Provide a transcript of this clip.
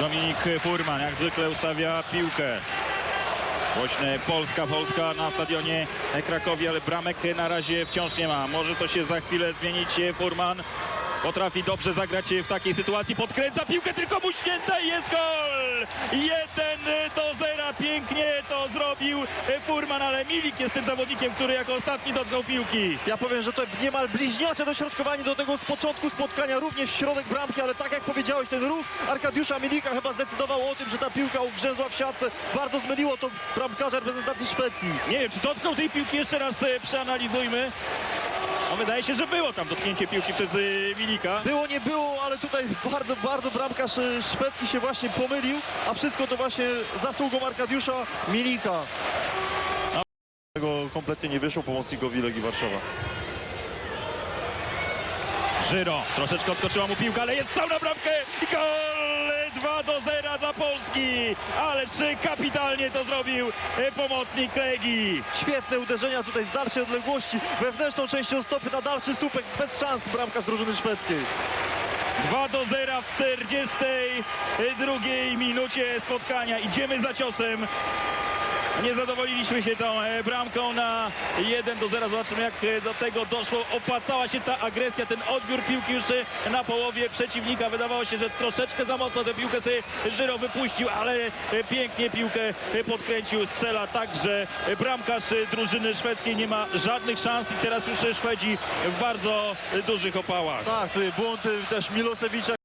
Dominik Furman jak zwykle ustawia piłkę. Głośne Polska, Polska na stadionie Krakowi, ale bramek na razie wciąż nie ma. Może to się za chwilę zmienić. Furman potrafi dobrze zagrać w takiej sytuacji. Podkręca piłkę, tylko mu święta i jest gol! Jeden do zera. Pięknie to zrobił Furman, ale Milik jest tym zawodnikiem, który jako ostatni dotknął piłki. Ja powiem, że to niemal bliźniacze dośrodkowanie do tego z początku spotkania, również w środek bramki, ale tak jak powiedziałeś, ten ruch Arkadiusza Milika chyba zdecydował o tym, że ta piłka ugrzęzła w siatce. Bardzo zmyliło to bramkarza reprezentacji Szwecji. Nie wiem, czy dotknął tej piłki, jeszcze raz e, przeanalizujmy. No, wydaje się, że było tam dotknięcie piłki przez Milika. Było, nie było, ale tutaj bardzo, bardzo bramkarz e, szwedzki się właśnie pomylił, a wszystko to właśnie zasługą Arkadiusza Milika. Tego kompletnie nie wyszło pomocnikowi Legii Warszawa. Żyro, troszeczkę odskoczyła mu piłka, ale jest strzał na bramkę i gol 2 do 0 Polski. Ależ kapitalnie to zrobił e, pomocnik Legii. Świetne uderzenia tutaj z dalszej odległości, wewnętrzną częścią stopy na dalszy słupek, bez szans bramkarz drużyny szwedzkiej. 2 do 0 w 42 minucie spotkania. Idziemy za ciosem. Nie zadowoliliśmy się tą e, bramką na 1 do 0. Zobaczymy jak e, do tego doszło. Opłacała się ta agresja, ten odbiór piłki już e, na połowie przeciwnika. Wydawało się, że troszeczkę za mocno tę piłkę sobie Żyro wypuścił, ale pięknie piłkę podkręcił. Strzela tak, że e, bramkarz drużyny szwedzkiej nie ma żadnych szans i teraz już Szwedzi w bardzo dużych opałach. Tak, tutaj błąd też Milosewicza.